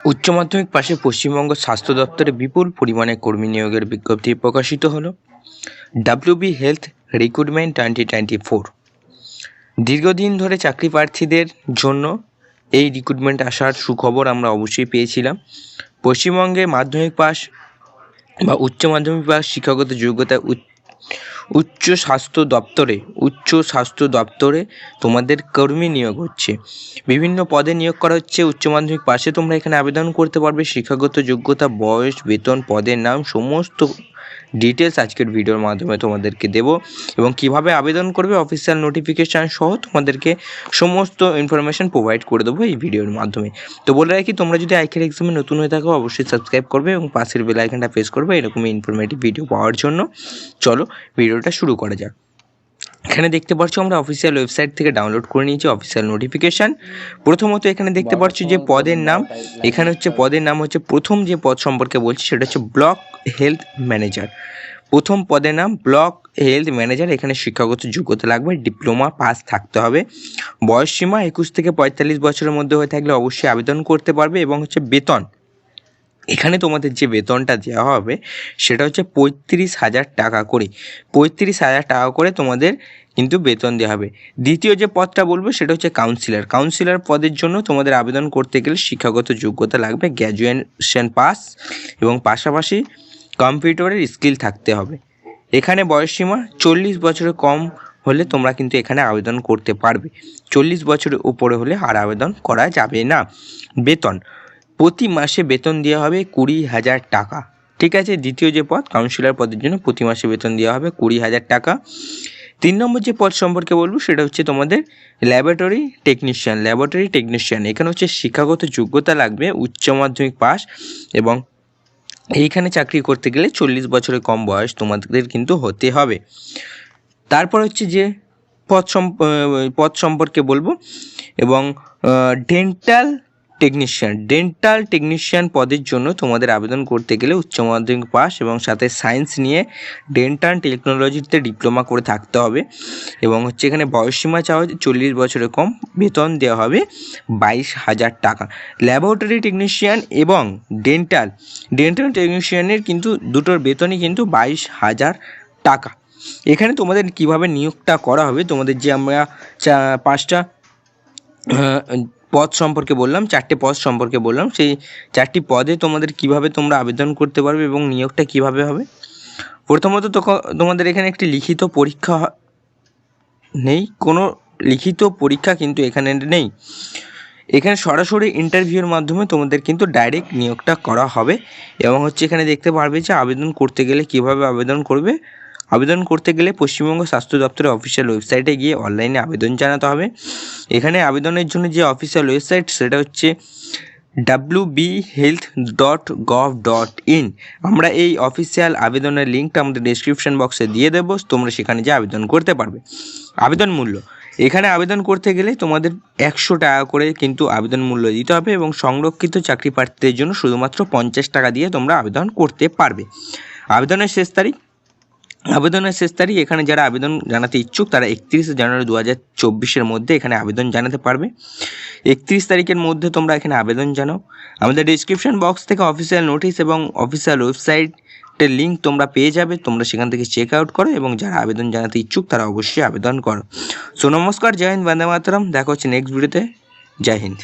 উচ্চ মাধ্যমিক পাশে পশ্চিমবঙ্গ স্বাস্থ্য দপ্তরে বিপুল পরিমাণে কর্মী নিয়োগের বিজ্ঞপ্তি প্রকাশিত হলো। WB health recruitment twenty twenty four দীর্ঘদিন ধরে চাকরি প্রার্থীদের জন্য এই রিক্রুটমেন্ট আসার সুখবর আমরা অবশ্যই পেয়েছিলাম। পশ্চিমবঙ্গে মাধ্যমিক পাস বা উচ্চ মাধ্যমিক পাস শিক্ষাগত যোগ্যতা উচ্চ স্বাস্থ্য দপ্তরে, উচ্চ স্বাস্থ্য দপ্তরে তোমাদের কর্মী নিয়োগ হচ্ছে। বিভিন্ন পদে নিয়োগ করা হচ্ছে। উচ্চ মাধ্যমিক পাশে তোমরা এখানে আবেদন করতে পারবে। শিক্ষাগত যোগ্যতা, বয়স, বেতন, পদের নাম, সমস্ত ডিটেলস আজকের ভিডিওর মাধ্যমে তোমাদেরকে দেব এবং কীভাবে আবেদন করবে অফিসিয়াল নোটিফিকেশান সহ তোমাদেরকে সমস্ত ইনফরমেশান প্রোভাইড করে দেবো এই ভিডিওর মাধ্যমে। তো বলে রাখি, তোমরা যদি আইকের এক্সামে নতুন হয়ে থাকো, অবশ্যই সাবস্ক্রাইব করবে এবং পাশের বেলাইকানটা প্রেস করবে, এরকমই ইনফরমেটিভ ভিডিও পাওয়ার জন্য। চলো ভিডিওটা শুরু করা যাক। এখানে দেখতে পাচ্ছ আমরা অফিসিয়াল ওয়েবসাইট থেকে ডাউনলোড করে নিয়েছি অফিসিয়াল নোটিফিকেশান প্রথমত এখানে দেখতে পাচ্ছ যে পদের নাম এখানে হচ্ছে পদের নাম হচ্ছে প্রথম যে পদ সম্পর্কে বলছি সেটা হচ্ছে ব্লক হেলথ ম্যানেজার। প্রথম পদের নাম ব্লক হেলথ ম্যানেজার এখানে শিক্ষাগত যোগ্যতা লাগবে ডিপ্লোমা পাস থাকতে হবে। বয়স সীমা একুশ থেকে পঁয়তাল্লিশ বছরের মধ্যে হয়ে থাকলে অবশ্যই আবেদন করতে পারবে এবং হচ্ছে বেতন এখানে তোমাদের যে বেতনটা দেওয়া হবে, সেটা হচ্ছে পঁয়ত্রিশ হাজার টাকা করে। পঁয়ত্রিশ হাজার টাকা করে তোমাদের কিন্তু বেতন দেওয়া হবে। দ্বিতীয় যে পদটা বলব, সেটা হচ্ছে কাউন্সিলর কাউন্সিলর পদের জন্য তোমাদের আবেদন করতে গেলে শিক্ষাগত যোগ্যতা লাগবে গ্র্যাজুয়েশন পাস এবং পাশাপাশি কম্পিউটারের স্কিল থাকতে হবে। এখানে বয়সসীমা চল্লিশ বছরের কম হলে তোমরা কিন্তু এখানে আবেদন করতে পারবে। চল্লিশ বছরের উপরে হলে আর আবেদন করা যাবে না। বেতন। প্রতি মাসে বেতন দেওয়া হবে কুড়ি হাজার টাকা। ঠিক আছে? দ্বিতীয় যে পদ কাউন্সিলর পদের জন্য প্রতি মাসে বেতন দেওয়া হবে কুড়ি হাজার টাকা। তিন নম্বর যে পদ সম্পর্কে বলব সেটা হচ্ছে তোমাদের ল্যাবরেটরি টেকনিশিয়ান ল্যাবরেটরি টেকনিশিয়ান এখানে হচ্ছে শিক্ষাগত যোগ্যতা লাগবে উচ্চ মাধ্যমিক পাস এবং এইখানে চাকরি করতে গেলে চল্লিশ বছরের কম বয়স তোমাদের কিন্তু হতে হবে। তারপর হচ্ছে যে আহ, পদ সম্পর্কে বলব এবং ডেন্টাল টেকনিশিয়ান ডেন্টাল টেকনিশিয়ান পদের জন্য তোমাদের আবেদন করতে গেলে উচ্চ মাধ্যমিক পাস এবং সাথে সায়েন্স নিয়ে ডেন্টাল টেকনোলজিতে ডিপ্লোমা করে থাকতে হবে। এবং হচ্ছে এখানে বয়সসীমা চাওয়া চল্লিশ বছরের কম, বেতন দেওয়া হবে বাইশ হাজার টাকা। ল্যাবরেটরি টেকনিশিয়ান এবং ডেন্টাল ডেন্টাল টেকনিশিয়ানের কিন্তু দুটোর বেতনই কিন্তু বাইশ হাজার টাকা। এখানে তোমাদের কীভাবে নিয়োগটা করা হবে? তোমাদের যে আমরা পাঁচটা পদ সম্পর্কে বললাম, চারটে পদ সম্পর্কে বললাম, সেই চারটি পদে তোমাদের কীভাবে তোমরা আবেদন করতে পারবে এবং নিয়োগটা কীভাবে হবে? প্রথমত তোমাদের এখানে একটি লিখিত পরীক্ষা নেই, কোনো লিখিত পরীক্ষা কিন্তু এখানে নেই। এখানে সরাসরি ইন্টারভিউর মাধ্যমে তোমাদের কিন্তু ডাইরেক্ট নিয়োগটা করা হবে এবং হচ্ছে এখানে দেখতে পারবে যে আবেদন করতে গেলে কীভাবে আবেদন করবে আবেদন করতে গেলে পশ্চিমবঙ্গ স্বাস্থ্য দপ্তরের অফিসিয়াল ওয়েবসাইটে গিয়ে অনলাইনে আবেদন জানাতে হবে। এখানে আবেদনের জন্য যে অফিসিয়াল ওয়েবসাইট, সেটা হচ্ছে W B health dot gov dot in আমরা এই অফিসিয়াল আবেদনের লিঙ্কটা আমাদের ডিসক্রিপশন বক্সে দিয়ে দেবো, তোমরা সেখানে যে আবেদন করতে পারবে। আবেদন মূল্য, এখানে আবেদন করতে গেলে তোমাদের একশো টাকা করে কিন্তু আবেদন মূল্য দিতে হবে এবং সংরক্ষিত চাকরি প্রার্থীদের জন্য শুধুমাত্র পঞ্চাশ টাকা দিয়ে তোমরা আবেদন করতে পারবে। আবেদনের শেষ তারিখ আবেদনের শেষ তারিখ এখানে যারা আবেদন জানাতে ইচ্ছুক, তারা একত্রিশে জানুয়ারি দু হাজার চব্বিশের মধ্যে এখানে আবেদন জানাতে পারবে। একত্রিশ তারিখের মধ্যে তোমরা এখানে আবেদন জানাও আমাদের ডিসক্রিপশন বক্স থেকে অফিসিয়াল নোটিশ এবং অফিসিয়াল ওয়েবসাইটের লিঙ্ক তোমরা পেয়ে যাবে। তোমরা সেখান থেকে চেক আউট করো এবং যারা আবেদন জানাতে ইচ্ছুক, তারা অবশ্যই আবেদন করো। সো নমস্কার, জয় হিন্দ, বন্দে মাতরম। দেখা হচ্ছে নেক্সট ভিডিওতে জয় হিন্দ।